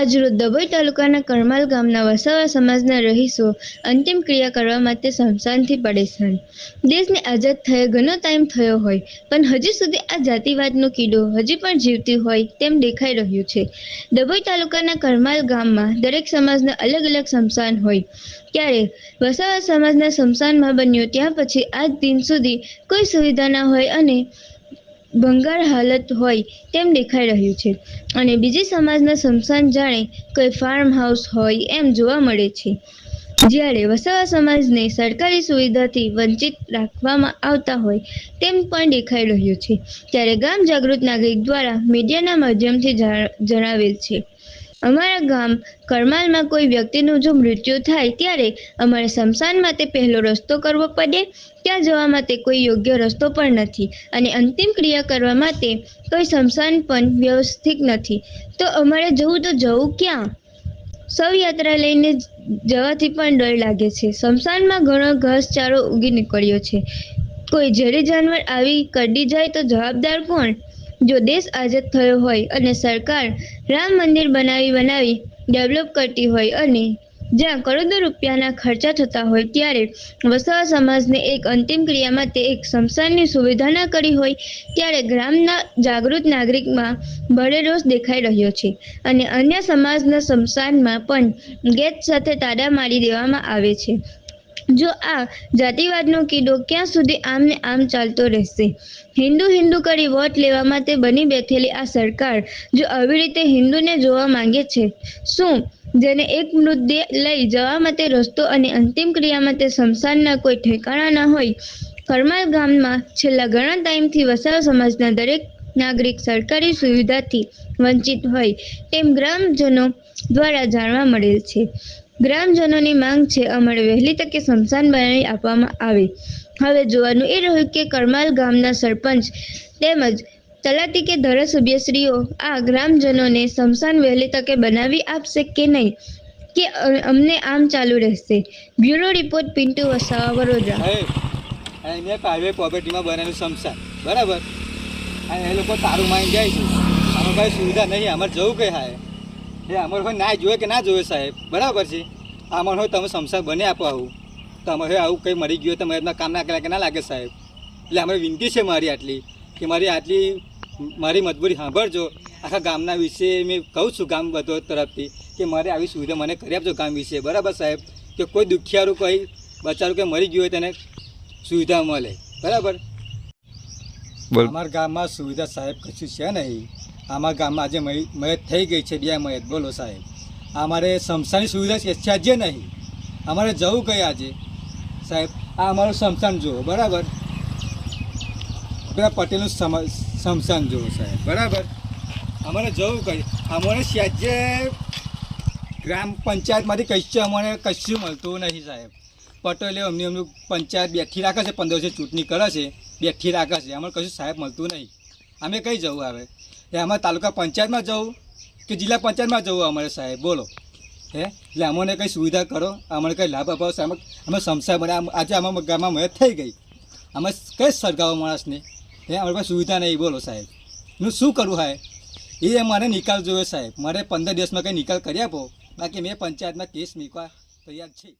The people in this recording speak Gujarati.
આજરોજ ડભોઈ તાલુકાના કરમાલ ગામના વસાવા સમાજના રહીશો અંતિમ ક્રિયા કરવા માટે સ્મશાનથી પરેશાન દેશને આઝાદ થયે, ઘણો ટાઈમ થયો હોય, પણ હજી સુધી આ જાતિવાદનો કીડો હજી પણ જીવતી હોય તેમ દેખાઈ રહ્યું છે. ડભોઈ તાલુકાના કરમાલ ગામમાં દરેક સમાજના અલગ અલગ શમશાન હોય. ત્યારે વસાવા સમાજના શમશાનમાં બન્યો, ત્યાં પછી આજ દિન સુધી કોઈ સુવિધા ના હોય અને ભંગાર હાલત હોય તેમ દેખાઈ રહ્યું છે. અને બીજી સમાજના સ્મશાન જાણે કોઈ ફાર્મ હાઉસ હોય એમ જોવા મળે છે. જ્યારે વસાવા સમાજને સરકારી સુવિધાથી વંચિત રાખવામાં આવતા હોય તેમ પણ દેખાઈ રહ્યું છે. ત્યારે ગામ જાગૃત નાગરિક દ્વારા મીડિયાના માધ્યમથી જણાવેલ છે. અમારા ગામ કરમાલમાં કોઈ વ્યક્તિનું જો મૃત્યુ થાય ત્યારે અમારે સ્મશાન માટે પહેલો રસ્તો કરવો પડે. ત્યાં જવા માટે કોઈ યોગ્ય રસ્તો પણ નથી અને અંતિમ ક્રિયા કરવા માટે કોઈ સ્મશાન પણ વ્યવસ્થિત નથી. તો અમારે જવું તો જવું ક્યાં? શવયાત્રા લઈને જવાથી પણ ડર લાગે છે. સ્મશાનમાં ઘણો ઘાસચારો ઉગી નીકળ્યો છે. કોઈ ઝેરી જાનવર આવી કરડી જાય તો જવાબદાર કોણ? જો દેશ આઝાદ થયો હોય અને સરકાર રામ મંદિર બનાવી બનાવી ડેવલપ કરતી હોય અને જ્યાં કરોડો રૂપિયાના ખર્ચા થતા હોય ત્યારે વસાવા સમાજને એક અંતિમ ક્રિયા માટે એક સ્મશાનની સુવિધા ના કરી હોય ત્યારે ગ્રામના જાગૃત નાગરિકમાં ભારે રોષ દેખાઈ રહ્યો છે અને અન્ય સમાજના સ્મશાનમાં પણ ગેટ સાથે તાડા મારી દેવામાં આવે છે. જો આ જાતિવાદનો કીડો ક્યાં સુધી આમને આમ ચાલતો રહેશે? હિન્દુ હિન્દુ કરી વોટ લેવા માટે બની બેઠેલી આ સરકાર જો આવી રીતે હિન્દુને જોવા માંગે છે, શું જેને એક મૃતદેહ લઈ જવા માટે રસ્તો અને અંતિમ ક્રિયા માટે શમશાનના કોઈ ઠેકાણા ન હોય, કરમાલ ગામમાં છેલ્લા ઘણા ટાઈમથી વસાવ સમાજના દરેક નાગરિક સરકારી સુવિધાથી વંચિત હોય તેમ ગ્રામજનો દ્વારા જાણવા મળેલ છે. ગ્રામજનોની માંગ છે અમારે વહેલી તકે સ્મશાન બનાવી આપવામાં આવે. હવે જોવાનું એ રહ્યું કે કરમાલ ગામના સરપંચ તેમજ તલાટી કે ધારાસભ્યશ્રીઓ આ ગ્રામજનોને સ્મશાન વહેલી તકે બનાવી આપશે કે નહીં? કે અમને આમ ચાલુ રહેશે? Bureau report, Pintu Vasava, Vadodara. અહીંયા પ્રાઇવેટ પ્રોપર્ટીમાં બનાવેલું સમસાન બરાબર? એ લોકો તારું માની જાય છે. અમારે ભાઈ સુવિધા નહીં અમારે જવું કઈ હાય? એ અમારે હોય ના જોયે કે ના જોયે સાહેબ. બરાબર છે? આમાં હોય તમે સંસાર બને આપો આવું. તમારે આવું કંઈ મરી ગયું તમે એમના કામ ના કર્યા કે ના લાગે સાહેબ. એટલે અમારી વિનંતી છે મારી આટલી કે મારી આટલી મારી મજબૂરી સાંભળજો. આખા ગામના વિશે મેં કહું છું ગામ બધો તરફથી કે મારે આવી સુવિધા મને કરી આપજો ગામ વિશે. બરાબર સાહેબ? કે કોઈ દુખિયારું કોઈ બચારું કે મરી ગયું હોય તેને સુવિધા મળે. બરાબર? અમારા ગામમાં સુવિધા સાહેબ કશું છે નહીં. અમારા ગામમાં આજે મદદ થઈ ગઈ છે, બે મદદ બોલો સાહેબ. અમારે સંસ્થાની સુવિધા છે આજે નહીં. અમારે જવું કઈ આજે? સાહેબ, આ અમારું સમસાન જુઓ, બરાબર? પેલા પટેલનું સમસાન જુઓ સાહેબ, બરાબર? અમારે જવું કઈ? અમારે સ્યાજ્ય ગ્રામ પંચાયતમાંથી કશું અમને કશું મળતું નહીં સાહેબ. પટેલે અમને અમને પંચાયત બેઠી રાખે છે, પંદર વર્ષે ચૂંટણી કરે છે, બેઠી રાખે છે. અમારે કશું સાહેબ મળતું નહીં. અમે કઈ જવું આવે એ અમારે તાલુકા પંચાયતમાં જવું કે જિલ્લા પંચાયતમાં જવું અમારે સાહેબ? બોલો. હે? એટલે અમને કંઈ સુવિધા કરો, અમને કંઈ લાભ અપાવો સાહેબ? અમે સમસ્યા બને આજે અમારા ગામમાં મદદ થઈ ગઈ. અમે કઈ સળગાવો માણસને? હે, અમારી પાસે સુવિધા નહીં, બોલો સાહેબ. હું શું કરું સાહેબ એ મારે નિકાલ જોયો સાહેબ. મારે પંદર દિવસમાં કંઈ નિકાલ કરી આપો? બાકી મેં પંચાયતમાં કેસ મૂકવા તૈયાર છે.